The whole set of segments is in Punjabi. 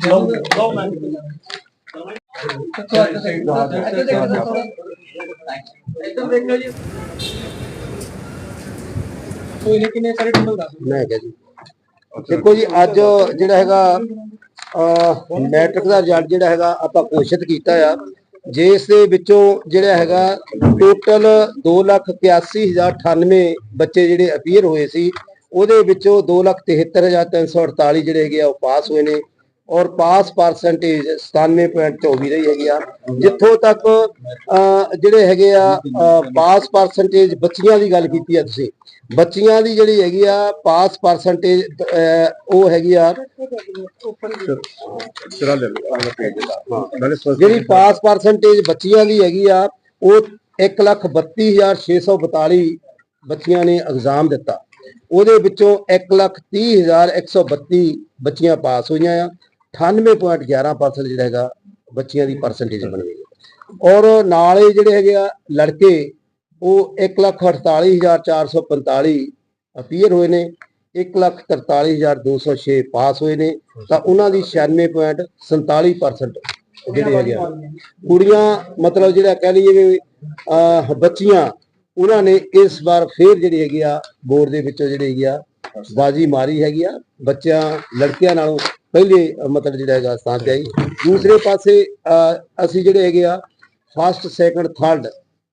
ਦੇਖੋ ਜੀ ਕੋਈ ਨਹੀਂ ਕਿੰਨੇ ਸਾਰੇ ਟੋਟਲ ਦੱਸ ਮੈਂ ਕਿਹਾ ਜੀ। ਦੇਖੋ ਜੀ, ਅੱਜ ਜਿਹੜਾ ਹੈਗਾ ਮੈਟ੍ਰਿਕ ਦਾ ਰਿਜ਼ਲਟ ਜਿਹੜਾ ਹੈਗਾ, ਆਪਾਂ ਘੋਸ਼ਿਤ ਕੀਤਾ ਆ। ਜਿਸ ਦੇ ਵਿੱਚੋਂ ਜਿਹੜਾ ਹੈਗਾ ਟੋਟਲ 281098 ਬੱਚੇ ਜਿਹੜੇ ਅਪੀਅਰ ਹੋਏ ਸੀ, ਉਹਦੇ ਵਿੱਚੋਂ 273348 ਜਿਹੜੇ ਹੈਗੇ ਆ, ਉਹ ਪਾਸ ਹੋਏ ਨੇ। ਔਰ ਪਾਸ ਪਰਸੈਂਟੇਜ 97.24 ਰਹੀ ਹੈਗੀ ਆ। ਜਿੱਥੋਂ ਤੱਕ ਅਹ, ਜਿਹੜੇ ਹੈਗੇ ਆ ਪਾਸ ਪਰਸੈਂਟੇਜ ਬੱਚੀਆਂ ਦੀ ਗੱਲ ਕੀਤੀ ਆ ਤੁਸੀਂ। ਬੱਚੀਆਂ ਦੀ ਜਿਹੜੀ ਹੈਗੀ ਆ ਪਾਸ ਪਰਸੈਂਟੇਜ ਉਹ ਹੈਗੀ ਆ। ਜਿਹੜੀ ਪਾਸ ਪਰਸੈਂਟੇਜ ਬੱਚੀਆਂ ਦੀ ਹੈਗੀ ਆ ਉਹ 132642 ਬੱਚੀਆਂ ਨੇ ਐਗਜ਼ਾਮ ਦਿੱਤਾ। ਉਹਦੇ ਵਿੱਚੋਂ 130132 ਬੱਚੀਆਂ ਪਾਸ ਹੋਈਆਂ ਆ। 98.11% ਜਿਹੜਾ ਹੈਗਾ, ਬੱਚੀਆਂ ਦੀ ਪਰਸੈਂਟੇਜ ਬਣ ਗਈ। ਔਰ ਨਾਲ ਹੀ ਜਿਹੜੇ ਹੈਗੇ ਆ ਲੜਕੇ, ਉਹ 148445 ਅਪੀਅਰ ਹੋਏ ਨੇ 143206 ਪਾਸ ਹੋਏ ਨੇ, ਤਾਂ ਉਹਨਾਂ ਦੀ 96.47% ਜਿਹੜੇ ਹੈਗੇ ਆ। ਕੁੜੀਆਂ, ਮਤਲਬ ਜਿਹੜਾ ਕਹਿ ਲਈਏ ਵੀ, ਅਹ, ਬੱਚੀਆਂ, ਉਹਨਾਂ ਨੇ ਇਸ ਵਾਰ ਫੇਰ ਜਿਹੜੀ ਹੈਗੀ ਆ, ਬੋਰਡ ਦੇ ਵਿੱਚੋਂ ਜਿਹੜੀ ਹੈਗੀ ਆ, ਬਾਜੀ ਮਾਰੀ ਹੈਗੀ ਆ। ਬੱਚਿਆਂ, ਲੜਕਿਆਂ ਨਾਲੋਂ ਪਹਿਲੇ ਮਤਲਬ ਜਿਹੜਾ ਹੈਗਾ ਸਥਾਨ ਤੇ ਆਈ। ਦੂਸਰੇ ਪਾਸੇ, ਅਹ, ਅਸੀਂ ਜਿਹੜੇ ਹੈਗੇ ਆ ਫਸਟ ਸੈਕੰਡ ਥਰਡ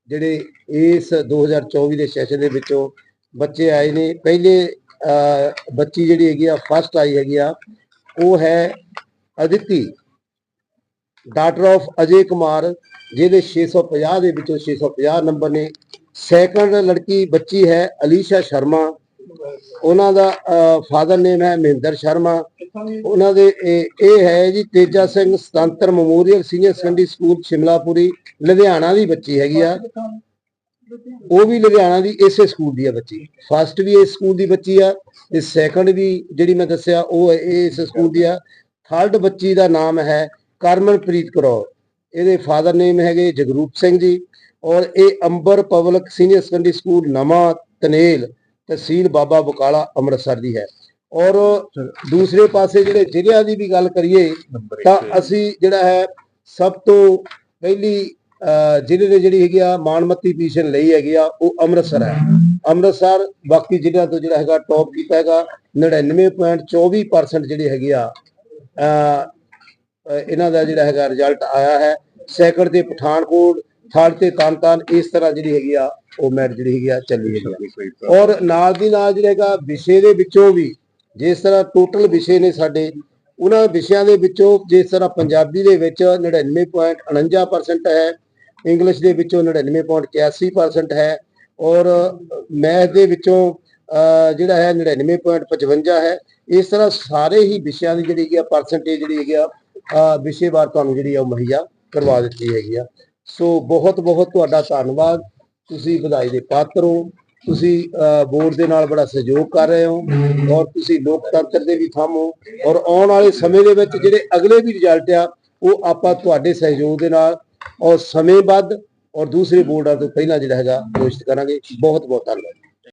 ਜਿਹੜੇ ਇਸ 2024 ਦੇ ਸੈਸ਼ਨ ਦੇ ਵਿੱਚੋਂ ਬੱਚੇ ਆਏ ਨੇ। ਪਹਿਲੇ, ਅਹ, ਬੱਚੀ ਜਿਹੜੀ ਹੈਗੀ ਆ ਫਸਟ ਆਈ ਹੈਗੀ ਆ, ਉਹ ਹੈ ਅਦਿਤੀ। ਡਾਟਰ ਆਫ ਅਜੇ ਕੁਮਾਰ, ਜਿਹਦੇ 650 ਦੇ ਵਿੱਚੋਂ 650 ਨੰਬਰ ਨੇ। ਸੈਕੰਡ ਲੜਕੀ ਬੱਚੀ ਹੈ ਅਲੀਸ਼ਾ ਸ਼ਰਮਾ। ਉਹਨਾਂ ਦਾ ਫਾਦਰ ਨੇਮ ਹੈ ਮਹਿੰਦਰ ਸ਼ਰਮਾ। ਉਹਨਾਂ ਦੇ, ਇਹ ਹੈ ji Teja Singh Sutantar memorial senior secondary school Shimlapuri Ludhiana ਦੀ ਬੱਚੀ ਹੈਗੀ ਆ। ਉਹ ਵੀ ਲੁਧਿਆਣਾ ਦੀ ਇਸੇ ਸਕੂਲ ਦੀ ਆ ਬੱਚੀ। ਫਸਟ ਵੀ ਇਸ ਸਕੂਲ ਦੀ ਬੱਚੀ ਆ ਤੇ ਸੈਕੰਡ ਵੀ ਜਿਹੜੀ ਮੈਂ ਦੱਸਿਆ ਉਹ ਇਸ ਸਕੂਲ ਦੀ ਆ। ਥਰਡ ਬੱਚੀ ਦਾ ਨਾਮ ਹੈ ਕਰਮਨਪ੍ਰੀਤ ਕੌਰ। ਇਹਦੇ ਫਾਦਰ ਨੇਮ ਹੈਗੇ ਜਗਰੂਪ ਸਿੰਘ ਜੀ ਔਰ ਇਹ Amber public senior secondary school ਨਵਾਂ ਤਨੇਲ ਤਹਿਸੀਲ ਬਾਬਾ ਬਕਾਲਾ ਅੰਮ੍ਰਿਤਸਰ ਦੀ ਹੈ। ਔਰ ਦੂਸਰੇ ਪਾਸੇ ਜਿਹੜੇ ਜ਼ਿਲ੍ਹਿਆਂ ਦੀ ਵੀ ਗੱਲ ਕਰੀਏ ਤਾਂ ਅਸੀਂ ਜਿਹੜਾ ਹੈ ਸਭ ਤੋਂ ਪਹਿਲੀ ਜ਼ਿਲ੍ਹੇ ਦੇ ਜਿਹੜੀ ਹੈਗੀ ਆ ਮਾਨਮੱਤੀ ਪੋਜੀਸ਼ਨ ਲਈ ਹੈਗੀ ਆ ਉਹ ਅੰਮ੍ਰਿਤਸਰ ਹੈ। ਅੰਮ੍ਰਿਤਸਰ ਬਾਕੀ ਜ਼ਿਲ੍ਹਿਆਂ ਤੋਂ ਜਿਹੜਾ ਹੈਗਾ ਟੌਪ ਕੀਤਾ ਹੈਗਾ 99.24% ਜਿਹੜੀ ਹੈਗੀ ਆ ਇਹਨਾਂ ਦਾ ਜਿਹੜਾ ਹੈਗਾ ਰਿਜ਼ਲਟ ਆਇਆ ਹੈ। ਸੈਕੰਡ ਤੇ ਪਠਾਨਕੋਟ ਥਰਡ ਤੇ ਤਰਨਤਾਰਨ ਇਸ ਤਰ੍ਹਾਂ ਜਿਹੜੀ ਹੈਗੀ ਆ ਉਹ ਮੈਚ ਜਿਹੜੀ ਹੈਗੀ ਆ ਚੱਲੀ ਹੈਗੀ ਆ ਔਰ ਨਾਲ ਦੀ ਨਾਲ ਜਿਹੜਾ ਹੈਗਾ ਵਿਸ਼ੇ ਦੇ ਵਿੱਚੋਂ ਵੀ ਜਿਸ ਤਰ੍ਹਾਂ ਟੋਟਲ ਵਿਸ਼ੇ ਨੇ ਸਾਡੇ ਉਹਨਾਂ ਵਿਸ਼ਿਆਂ ਦੇ ਵਿੱਚੋਂ ਜਿਸ ਤਰ੍ਹਾਂ ਪੰਜਾਬੀ ਦੇ ਵਿੱਚ 99.49% ਹੈ ਇੰਗਲਿਸ਼ ਦੇ ਵਿੱਚੋਂ 99.81% ਹੈ ਔਰ ਮੈਥ ਦੇ ਵਿੱਚੋਂ ਜਿਹੜਾ ਹੈ 99.55 ਹੈ। ਇਸ ਤਰ੍ਹਾਂ ਸਾਰੇ ਹੀ ਵਿਸ਼ਿਆਂ ਦੀ ਜਿਹੜੀ ਹੈਗੀ ਆ ਪਰਸੈਂਟੇਜ ਜਿਹੜੀ ਹੈਗੀ ਆ ਵਿਸ਼ੇਵਾਰ ਤੁਹਾਨੂੰ ਜਿਹੜੀ ਆ ਉਹ ਮੁਹੱਈਆ ਕਰਵਾ ਦਿੱਤੀ ਹੈਗੀ ਆ। ਸੋ ਬਹੁਤ ਬਹੁਤ ਤੁਹਾਡਾ ਧੰਨਵਾਦ। ਤੁਸੀਂ ਵਧਾਈ ਦੇ ਪਾਤਰ ਹੋ। ਤੁਸੀਂ ਬੋਰਡ ਦੇ ਨਾਲ ਬੜਾ ਸਹਿਯੋਗ ਕਰ ਰਹੇ ਹੋ ਔਰ ਤੁਸੀਂ ਲੋਕਤੰਤਰ ਦੇ ਵੀ ਥੰਮ ਹੋ ਔਰ ਆਉਣ ਵਾਲੇ ਸਮੇਂ ਦੇ ਵਿੱਚ ਜਿਹੜੇ ਅਗਲੇ ਵੀ ਰਿਜ਼ਲਟ ਆ, ਉਹ ਆਪਾਂ ਤੁਹਾਡੇ ਸਹਿਯੋਗ ਦੇ ਨਾਲ ਔਰ ਸਮੇਂ ਵੱਧ ਔਰ ਦੂਸਰੇ ਬੋਰਡਾਂ ਤੋਂ ਪਹਿਲਾਂ ਜਿਹੜਾ ਹੈਗਾ, ਘੋਸ਼ਿਤ ਕਰਾਂਗੇ। ਬਹੁਤ ਬਹੁਤ ਧੰਨਵਾਦ।